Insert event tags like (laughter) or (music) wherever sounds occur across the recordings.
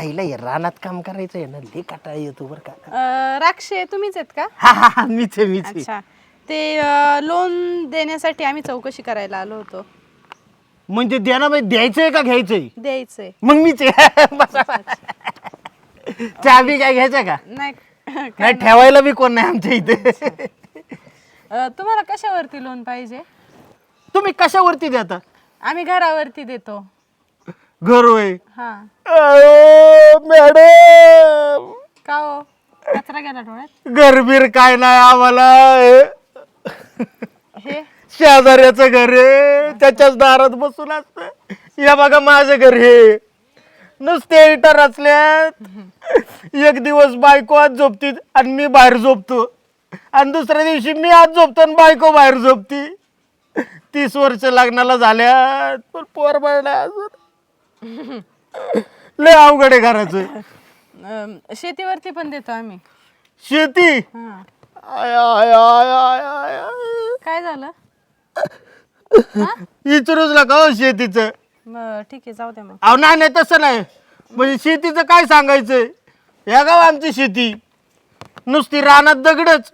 आईला हे रानात काम करायचं आहे ना लई काटाळा येतो बरं का. अं, राक्षे तुम्हीच आहेत का? हा हा हा मीच आहे मीच आहे. अच्छा. ते लोन देण्यासाठी आम्ही चौकशी करायला आलो होतो. म्हणजे द्याना बाई द्यायचंय का घ्यायचंय? द्यायचंय. मग मीच आहे. (laughs) बसा. चहा बी काय घ्यायचा का? नाही नाही ठेवायला बी कोण नाही आमच्या इथे. अं, तुम्हाला कशावरती लोन पाहिजे? तुम्ही कशावरती देता? आम्ही घरावरती देतो. घर होय. हा. अहो, मॅडम. का हो? कचरा गेला डोळ्यात? घरबीर काय नाही आम्हाला हे. शेजाऱ्याचं घर आहे. त्याच्याच दारात बसून असत. या बघा माझं घर हे. नुसते इटर असल्यात. एक दिवस बायको आज झोपती आणि मी बाहेर झोपतो. आणि दुसऱ्या दिवशी मी आज झोपतो आणि बायको बाहेर झोपती. तीस वर्ष लग्नाला झाल्यात. पण पोर बाळ नाही अजून (laughs) लय अवघड आहे घराचं. अं, शेतीवरती पण देतो आम्ही. शेती? हा. आय आय आय आय आय आय. काय झालं? (laughs) विचारूच नका हो शेतीचं. बरं, ठीक आहे जाऊ द्या मग. अहो नाही नाही तसं नाही. म्हणजे शेतीचं काय सांगायचंय? या गाव आमची शेती. नुसती रानात दगडच.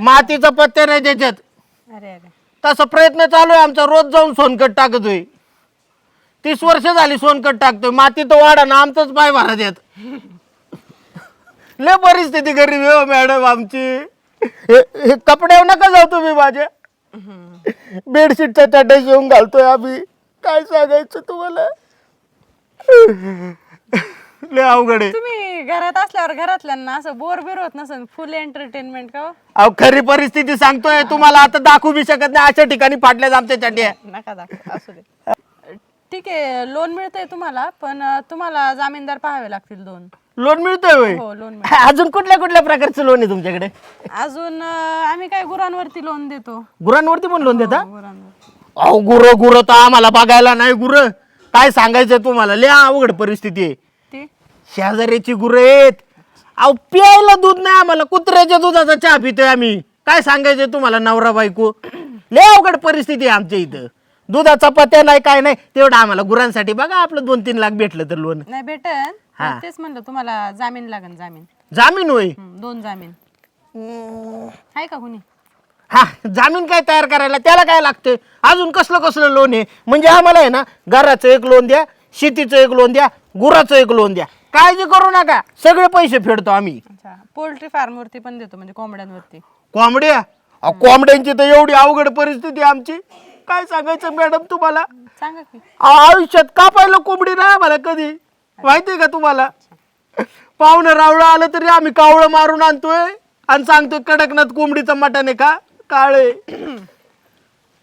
मातीचा पत्त्या नाही त्याच्यात. अरे अरे. तसा प्रयत्न चालू आहे आमचा. रोज जाऊन सोनकट टाकतोय. तीस वर्ष झाली सोनकट टाकतोय. माती तर वाढा ना आमचंच पाय भरा देत लय परिस्थिती गरीब आहे हो मॅडम आमची. हे हे कपड्यावर नका जाऊ तुम्ही माझ्या बेडशीटच्या चड्ड्या शिवून घालतोय आम्ही. काय सांगायचं तुम्हाला? लय अवघड आहे. तुम्ही घरात असल्यावर घरातल्यांना असं बोर बिर होत नसेल फुल एंटरटेनमेंट का हो? अहो खरी परिस्थिती सांगतोय. तुम्हाला आता दाखवू बी शकत नाही. अशा ठिकाणी फाटल्यात आमच्या चड्ड्या. नका दाखव असू दे. ठीक आहे लोन मिळतंय तुम्हाला पण अं, तुम्हाला जामीनदार पाहावे लागतील दोन. लोन मिळतोय होय? हो लोन अजून कुठल्या कुठल्या प्रकारचं लोन आहे तुमच्याकडे? अजून अं, आम्ही काय गुरांवरती लोन देतो. गुरांवरती पण लोन देता? गुरांवर अहो गुर गुर तर आम्हाला बघायला नाही गुर. काय सांगायचं तुम्हाला? लय अवघड परिस्थिती आहे. ते? शेजाऱ्याची गुरं आहेत. अहो प्यायला दूध नाही आम्हाला कुत्र्याच्या दुधाचा चहा पितोय आम्ही. काय सांगायचं तुम्हाला नवरा बायको? लय अवघड परिस्थिती आहे आमच्या इथं. दुधाचा पत्या नाही काय नाही. तेवढं आम्हाला गुरांसाठी बघा आपलं दोन तीन लाख भेटलं तर लोन नाही भेटन. हा. तेच म्हणलं तुम्हाला जामीन लागन जामीन. जामीन होय. हं, दोन जामीन. आहे का कुणी? हा जामीन काय तयार करायला? त्याला काय लागते अजून कसलं कसलं लोन आहे? म्हणजे आम्हाला आहे ना घराचं एक लोन द्या शेतीचं एक लोन द्या गुराचं एक लोन द्या. काळजी करू नका. सगळे पैसे फेडतो आम्ही. अच्छा पोल्ट्री फार्मवरती पण देतो म्हणजे कोंबड्यांवरती. कोंबड्या? अहो, कोंबड्यांची तर एवढी अवघड परिस्थिती आहे आमची. काय सांगायचं मॅडम तुम्हाला? सांगा की. आयुष्यात कापायला कोंबडी नाही आम्हाला कधी. माहितीये का तुम्हाला? पाहुणं रावळं आलं तरी आम्ही कावळं मारून आणतोय आणि सांगतोय कडकनाथ कोंबडीचं मटण आहे का? काळे.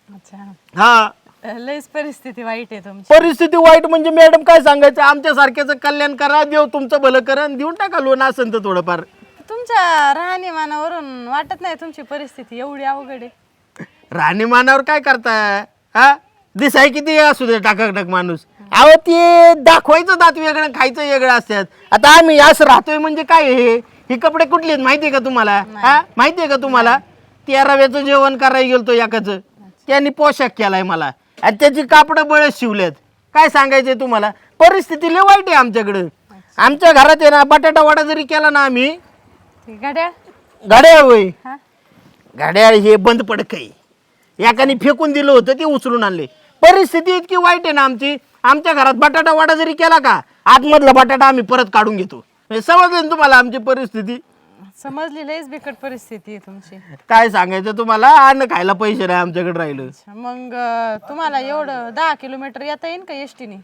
अच्छा. हा. लईच परिस्थिती वाईट आहे तुमची. परिस्थिती वाईट म्हणजे मॅडम काय सांगायचं? आमच्या सारख्याचं कल्याण करा देव तुमचं भलं करा आणि देऊन टाका लोन असेल तर थोडंफार. तुमच्या राहणीमानावरून वाटत नाही तुमची परिस्थिती एवढी अवघड आहे. राहणीमानावर काय करताय? हा? दिसाय किती असू दे टाकाटक माणूस. अहो ते दाखवायचं दात वेगळं खायचं वेगळं असतात. आता आम्ही असं राहतोय म्हणजे काय हे? ही कपडे कुठले आहेत माहितीये का तुम्हाला? हा? माहितीये का तुम्हाला? तेराव्याचं जेवण करायला गेलतो एकाच. त्यांनी पोशाख केलाय मला. आणि त्याची कापडं बळच शिवल्यात काय सांगायचंय तुम्हाला? परिस्थिती लय वाईट आहे आमच्याकडं. आमच्या घरात आहे ना बटाटा वडा जरी केला ना आम्ही घड्याळ गाड्या? होय. हा? घड्याळ हे बंद पडक आहे एकाने फेकून दिलं होतं ते उचलून आणले. परिस्थिती इतकी वाईट आहे ना आमची. आमच्या घरात बटाटा वाटा जरी केला का आतमधला बटाटा आम्ही परत काढून घेतो. म्हणजे समजलं ना तुम्हाला आमची परिस्थिती? समजली लईच बिकट परिस्थिती आहे तुमची. काय सांगायचं तुम्हाला? अन्न खायला पैसे नाही आमच्याकडे राहिलं. अच्छा, मग अं, तुम्हाला एवढं दहा किलोमीटर येता येईल का एसटीने?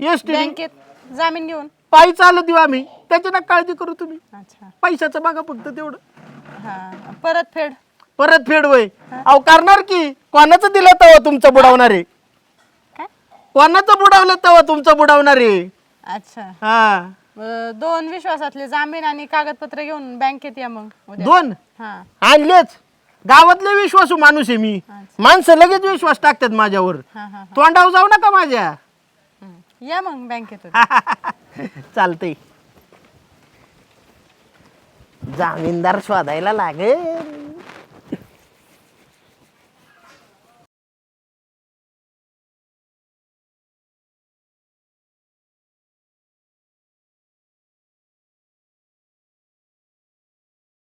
येस बँकेत जामीन घेऊन? पायी चालत देऊ आम्ही. त्याची ना काळजी करू तुम्ही. अच्छा. पैशाचं बघा फक्त तेवढं. हा परत फेड. परत फेड वय. अहो करणार की? कोणाचं दिलं तेव्हा तुमचं बुडवणार? काय? कोणाचं बुडवलं तेव्हा तुमचं बुडवणार? अच्छा. हा. अं, दोन विश्वासातले जामीन आणि कागदपत्र घेऊन बँकेत या मग उद्या. दोन? हा. आणलेच. गावातले विश्वासू माणूस आहे मी. माणसं लगेच विश्वास टाकतात माझ्यावर. हा हा तोंडावर जाऊ नका माझ्या. या मग बँकेत उद्या. (laughs) चालतंय. जामीनदार शोधायला लागेल.